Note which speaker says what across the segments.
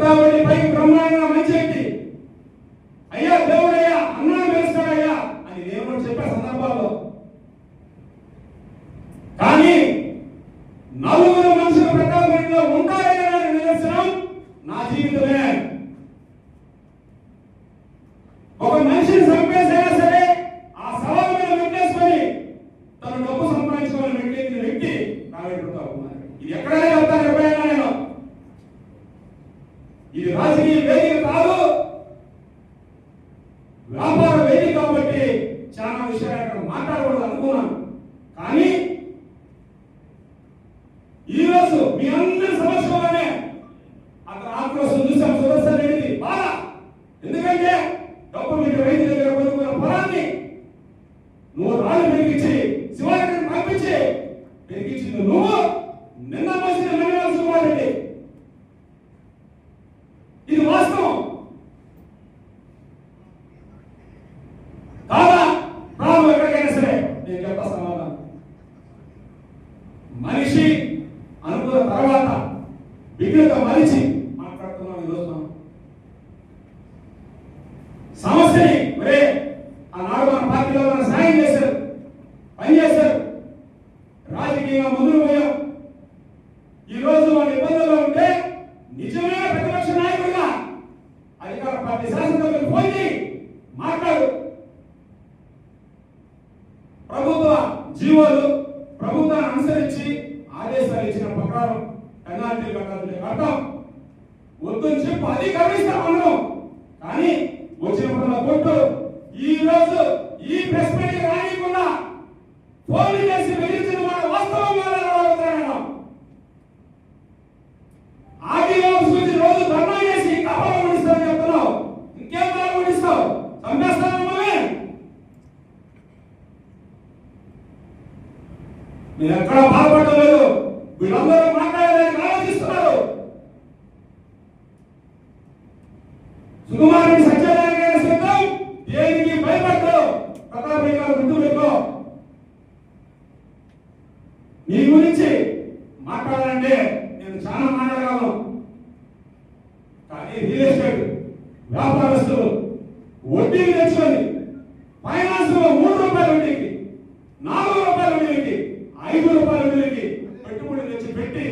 Speaker 1: గోదావరిపై బ్రహ్మాండ మంచెక్కి అయ్యా దేవుడయ్యా అన్నా వేస్తాడయ్యా అని దేవుడు చెప్పే సందర్భాల్లో. కానీ నలుగురు మనుషులు ప్రతాపంలో ఉంటారనే నిదర్శనం నా జీవితమే. ఒక మనిషిని చంపేసే కానీ ఈరోజు మీ అందరి సమక్షంలోనే అక్కడ ఆక్రోశం చూసాం సుదర్శన్ రెడ్డిది బాధ. ఎందుకంటే డబ్బు మీకు రైతు దగ్గర కొనుక్కున్న పొలాన్ని నువ్వు రాళ్ళు పెరిగించి అనుకున్న తర్వాత విఘ్నత మనిషి మాట్లాడుతున్నాం ఈరోజు మనం. సమస్యని ఒరే ఆనాడు మన పార్టీలో మన సాయం చేశారు పని చేశారు. రాజకీయంగా ముందుకు పోయాం. ఈరోజు మన ఇబ్బందుల్లో ఉంటే నిజమైన ప్రతిపక్ష నాయకుడిగా అధికార పార్టీ శాసనసభ్యులు పోయి మాట్లాడు. ప్రభుత్వ జీవోలు ప్రభుత్వాన్ని అనుసరించి ఆదేశాలు ఇచ్చిన ప్రకారం పెనాల్టీ కట్టాలంటే అర్థం వద్దని చెప్పి అది గమనిస్తాం మనం కానీ వచ్చినప్పుడు కొట్టు ఈ రోజు ఈ ప్రెస్ మీటింగ్ రానియకుండా ఫోన్ చేసి వెలిచిన మన వాస్తవం అడుగుతున్నాను ఆదిలో సూచి సుకుమారుని సత్యనారాయణ గారి దేనికి భయపడతావు ప్రతాపయ్య గారు గుర్తు నీ గురించి మాట్లాడాలంటే నేను చాలా మాట్లాడగలను. కానీ రియల్ ఎస్టేట్ వ్యాపారస్తులు వడ్డీకి తెచ్చుకొని ఫైనాన్స్లో మూడు రూపాయల వడ్డీకి నాలుగు రూపాయల వడ్డీకి ఐదు రూపాయల వడ్డీకి పెట్టుబడి తెచ్చి పెట్టి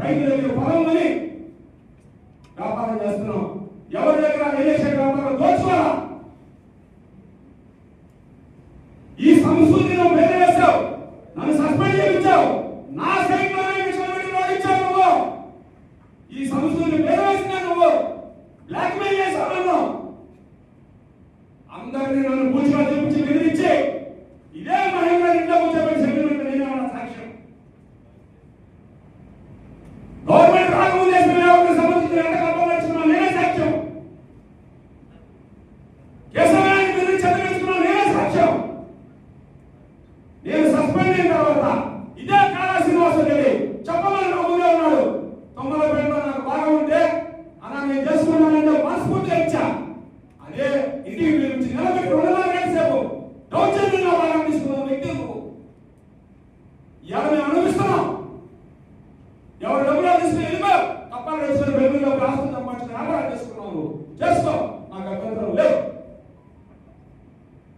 Speaker 1: రైతు దగ్గర పొలం కొని వ్యాపారం చేస్తున్నాం. ఎవరి దగ్గర దోచుకోరా ఈ సంస్కృతిలో ఇంటికి పిలిపించి నిలబెట్టి ఉండడానికి ఎంతసేపు దౌర్జన్యం నా భాగం తీసుకున్న వ్యక్తి నువ్వు ఇవాళ మేము అనుభవిస్తున్నాం. ఎవరు డబ్బులు తీసుకుని వెళ్ళిపో తప్పాలు వేసుకుని బెంగళూరులో రాష్ట్రం సంపాదించిన వ్యాపారం చేసుకున్నావు చేస్తాం. నాకు అభ్యంతరం లేదు.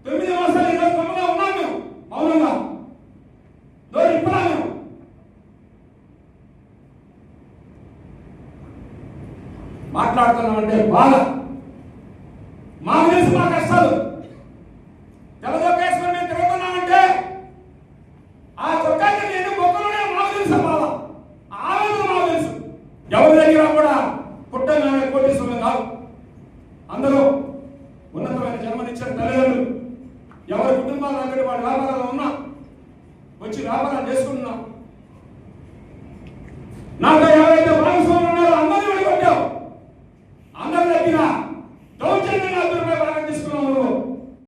Speaker 1: తొమ్మిది మాసాలు ఈరోజు గమ్ముగా ఉన్నాం మేము. మౌనంగా. నోరు ఇప్పుడా మేము? మాట్లాడుతున్నామంటే బాధ. మాకు తెలుసు మా కష్టాలు. తెల్లదొక్కేసుకొని మేము తిరుగుతున్నామంటే ఆ చొక్కాకి నేను బొక్కలోనే మాకు తెలుసు ఆ ఆవేదన మాకు తెలుసు ఎవరి దగ్గర కూడా పుట్టగానే కోటీశ్వరులు కాదు. అందరూ ఉన్నతమైన జన్మనిచ్చిన తల్లిదండ్రులు ఎవరి కుటుంబాల దగ్గర వాడి వ్యాపారాలు ఉన్నా వచ్చి వ్యాపారాలు చేసుకుంటున్నాం. నాతో ఎవరైతే